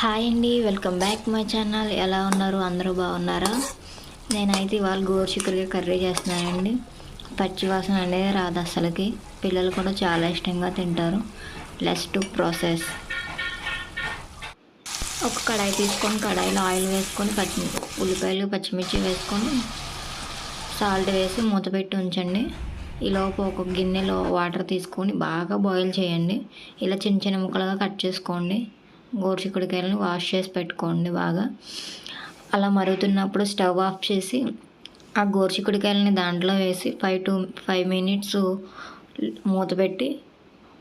Hi అండి welcome back my channel. ఎలా ఉన్నారు? అందరూ బాగున్నారా? నేనైతే ఇవాళ గోరుచిక్కుడుగా కర్రీ చేస్తున్నానండి. పచ్చివాసన అనేది రాదు అసలుకి. పిల్లలు కూడా చాలా ఇష్టంగా తింటారు. లెస్ టు ప్రాసెస్ ఒక కడాయి తీసుకొని కడాయిలో ఆయిల్ వేసుకొని పచ్చి ఉల్లిపాయలు పచ్చిమిర్చి వేసుకొని సాల్ట్ వేసి మూత పెట్టి ఉంచండి. ఈలోపు ఒక గిన్నెలో వాటర్ తీసుకొని బాగా బాయిల్ చేయండి. ఇలా చిన్న చిన్న ముక్కలుగా కట్ చేసుకోండి. గోరుచిక్కుడుకాయలను వాష్ చేసి పెట్టుకోండి బాగా. అలా మరుగుతున్నప్పుడు స్టవ్ ఆఫ్ చేసి ఆ గోరుచిక్కుడుకాయలని దాంట్లో వేసి ఫైవ్ టు ఫైవ్ మినిట్స్ మూత పెట్టి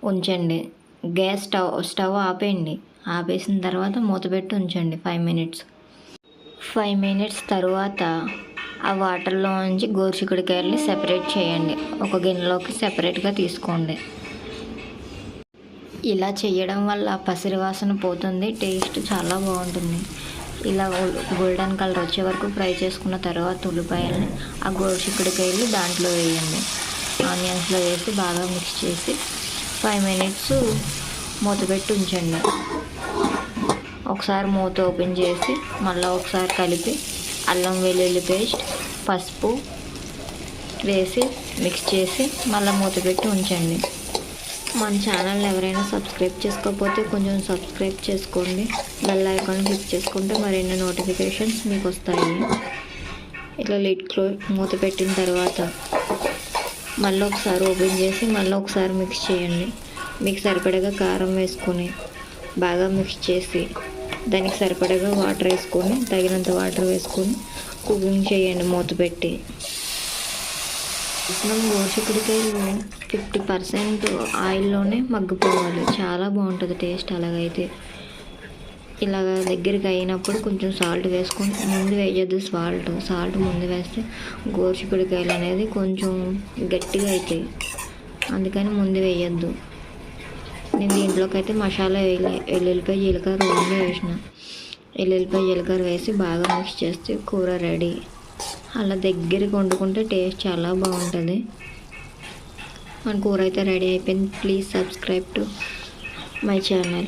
ఉంచండి. గ్యాస్ స్టవ్ స్టవ్ ఆపేయండి. ఆపేసిన తర్వాత మూత పెట్టి ఉంచండి ఫైవ్ మినిట్స్. ఫైవ్ మినిట్స్ తర్వాత ఆ వాటర్లో నుంచి గోరుచిక్కుడుకాయలని సెపరేట్ చేయండి. ఒక గిన్నెలోకి సెపరేట్గా తీసుకోండి. ఇలా చేయడం వల్ల పసిరి వాసన పోతుంది టేస్ట్ చాలా బాగుంటుంది. ఇలా గోల్డెన్ కలర్ వచ్చే వరకు ఫ్రై చేసుకున్న తర్వాత ఉల్లిపాయలని ఆ గోరుచిక్కుడికాయలు దాంట్లో వేయండి. ఆనియన్స్లో వేసి బాగా మిక్స్ చేసి ఫైవ్ మినిట్స్ మూత పెట్టి ఉంచండి. ఒకసారి మూత ఓపెన్ చేసి మళ్ళీ ఒకసారి కలిపి అల్లం వెల్లుల్లి పేస్ట్ పసుపు వేసి మిక్స్ చేసి మళ్ళీ మూత పెట్టి ఉంచండి. మన ఛానల్ ఎవరైనా సబ్స్క్రైబ్ చేసుకోకపోతే కొంచెం సబ్స్క్రైబ్ చేసుకోండి. బెల్ ఐకాన్ క్లిక్ చేసుకుంటే మరిన్ని నోటిఫికేషన్స్ మీకు వస్తాయి ఇట్లా లిడ్ క్లో మూత పెట్టిన తర్వాత మళ్ళీ ఒకసారి ఓపెన్ చేసి మళ్ళీ ఒకసారి మిక్స్ చేయండి. మీకు సరిపడగా కారం వేసుకొని బాగా మిక్స్ చేసి దానికి సరిపడగా వాటర్ వేసుకొని తగినంత వాటర్ వేసుకొని కుకింగ్ చేయండి మూత పెట్టి. మనం గోరుచిక్కుడుకాయలు ఫిఫ్టీ పర్సెంట్ ఆయిల్లోనే మగ్గిపోవాలి. చాలా బాగుంటుంది టేస్ట్ అలాగైతే. ఇలాగ దగ్గరికి అయినప్పుడు కొంచెం సాల్ట్ వేసుకొని ముందు వేయద్దు సాల్ట్. సాల్ట్ ముందు వేస్తే గోరుచిక్కుడుకాయలు అనేది కొంచెం గట్టిగా అవుతాయి అందుకని ముందు వేయద్దు. నేను దీంట్లోకి అయితే మసాలా వేయలే వెల్లుల్లిపాయ జీలకర్ర రెండు వేసిన. వెల్లుల్లిపాయ జీలకర్ర వేసి బాగా మిక్స్ చేస్తే కూర రెడీ. అలా దగ్గరికి వండుకుంటే టేస్ట్ చాలా బాగుంటుంది. మన కూర అయితే రెడీ అయిపోయింది. Please subscribe to my channel.